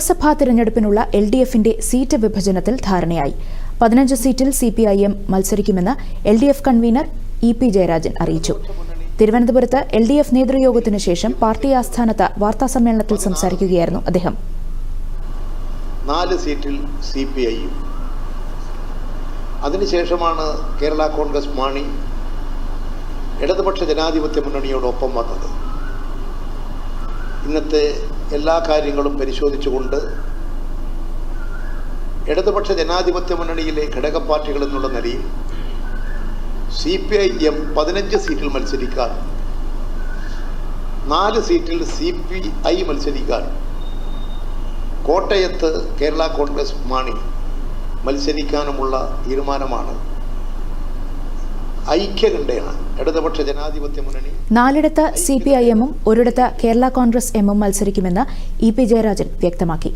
ലോക്സഭാ തിരഞ്ഞെടുപ്പിനുള്ള എൽ ഡി എഫിന്റെ സീറ്റ് വിഭജനത്തിൽ ധാരണയായി. പതിനഞ്ച് സീറ്റിൽ സി പി ഐ എം മത്സരിക്കുമെന്ന് L D F convener E P Jayarajan അറിയിച്ചു. തിരുവനന്തപുരത്ത് എൽ ഡി എഫ് നേതൃയോഗത്തിന് ശേഷം പാർട്ടി ആസ്ഥാനത്ത് വാർത്താസമ്മേളനത്തിൽ സംസാരിക്കുകയായിരുന്നു അദ്ദേഹം. നാല് സീറ്റിൽ സി പി ഐയും അതിനുശേഷമാണ് കേരള കോൺഗ്രസ് മാണി ഇടതുപക്ഷ ജനാധിപത്യ മുന്നണിയോടൊപ്പം വന്നത്. ഇന്നത്തെ എല്ലാ കാര്യങ്ങളും പരിശോധിച്ചുകൊണ്ട് ഇടതുപക്ഷ ജനാധിപത്യ മുന്നണിയിലെ ഘടക പാർട്ടികൾ എന്നുള്ള നിലയിൽ സി പി ഐ എം പതിനഞ്ച് സീറ്റിൽ മത്സരിക്കാൻ നാല് സീറ്റിൽ സി പി ഐ മത്സരിക്കാൻ കോട്ടയത്ത് കേരള കോൺഗ്രസ് മാണി മത്സരിക്കാനുമുള്ള തീരുമാനമാണ് ഐക്യകണ്ഠേന ഇടതുപക്ഷ ജനാധിപത്യ മുന്നണി നാലിടത്ത് സി പി ഐ എമ്മും ഒരിടത്ത് കേരള കോൺഗ്രസ് എമ്മും മത്സരിക്കുമെന്ന് ഇ പി ജയരാജൻ വ്യക്തമാക്കി.